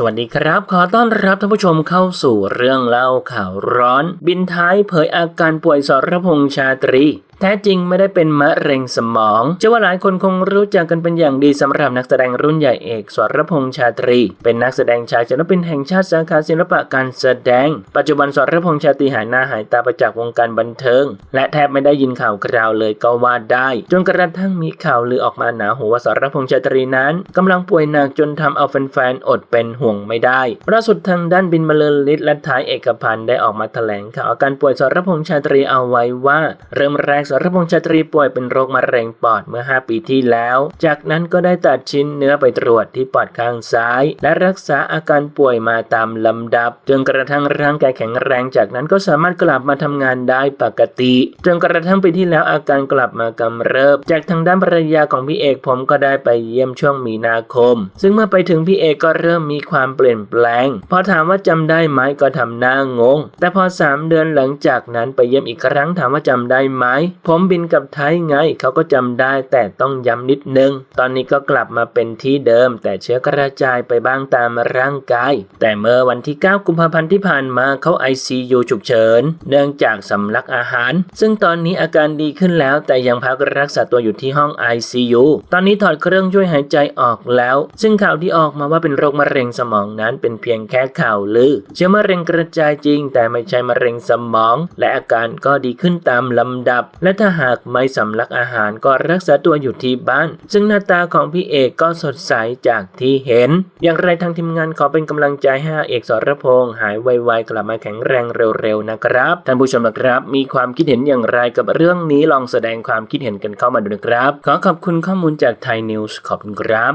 สวัสดีครับ ขอต้อนรับท่านผู้ชมเข้าสู่เรื่องเล่าข่าวร้อน บินท้ายเผยอาการป่วยสรพงษ์ชาตรี แท้จริงไม่ได้เป็นมะเร็งสมองเชื่อว่าหลายคนคงรู้จักกันเป็นอย่างดีสำหรับนักแสดงรุ่นใหญ่เอกสรพงษ์ชาตรี เป็นนักแสดงชายศิลปินแห่งชาติสาขาศิลปะการแสดง ปัจจุบันสรพงษ์ชาตรีหายหน้าหายตาไปจากวงการบันเทิง และแทบไม่ได้ยินข่าวคราวเลยก็ว่าได้ จนกระทั่งมีข่าวลือออกมาหนาหูว่าสรพงษ์ชาตรีนั้นกำลังป่วยหนักจนทำเอาแฟนๆอดเป็นห่วงไม่ได้ล่าสุดทางด้านบินมาเลอฤทธิ์และท้ายเอกพันธ์ได้ออกมาแถลงข่าวอาการป่วยสรพงษ์ชาตรีเอาไว้ว่าเริ่มแรกสรพงษ์ชาตรีป่วยเป็นโรคมะเร็งปอดเมื่อ 5 ปีที่แล้ว จากนั้นก็ได้ตัดชิ้นเนื้อไปตรวจที่ปอดข้างซ้าย และรักษาอาการป่วยมาตามลำดับ จนกระทั่งร่างกายแข็งแรง จากนั้นก็สามารถกลับมาทำงานได้ปกติ จนกระทั่งปีที่แล้วอาการกลับมากำเริบ จากทางด้านภรรยาของพี่เอกผมก็ได้ไปเยี่ยมช่วงมีนาคม ซึ่งเมื่อไปถึงพี่เอกก็เริ่มมีความเปลี่ยนแปลง พอถามว่าจำได้ไหมก็ทำหน้างง แต่พอ 3 เดือนหลังจากนั้นไปเยี่ยมอีกครั้งถามว่าจำได้ไหมผมบินกับไทยไง เขาก็จำได้แต่ต้องย้ำนิดนึง ตอนนี้ก็กลับมาเป็นที่เดิม แต่เชื้อกระจายไปบ้างตามร่างกาย แต่เมื่อวันที่ 9 กุมภาพันธ์ที่ผ่านมาเขา ICU ฉุกเฉิน เนื่องจากสำลักอาหาร ซึ่งตอนนี้อาการดีขึ้นแล้ว แต่ยังพักรักษาตัวอยู่ที่ห้อง ICU ตอนนี้ถอดเครื่องช่วยหายใจออกแล้ว ซึ่งข่าวที่ออกมาว่าเป็นโรคมะเร็งสมองนั้นเป็นเพียงแค่ข่าวลือ เชื้อมะเร็งกระจายจริง แต่ไม่ใช่มะเร็งสมอง และอาการก็ดีขึ้นตามลำดับและและถ้าหากไม่สำลักอาหารก็รักษาตัวอยู่ที่บ้าน ซึ่งหน้าตาของพี่เอกก็สดใสจากที่เห็น อย่างไรทางทีมงานขอเป็นกำลังใจให้เอกสรพงษ์หายไวๆกลับมาแข็งแรงเร็วๆนะครับ ท่านผู้ชมนะครับมีความคิดเห็นอย่างไรกับเรื่องนี้ลองแสดงความคิดเห็นกันเข้ามาดูนะครับ ขอขอบคุณข้อมูลจากไทยนิวส์ขอบคุณครับ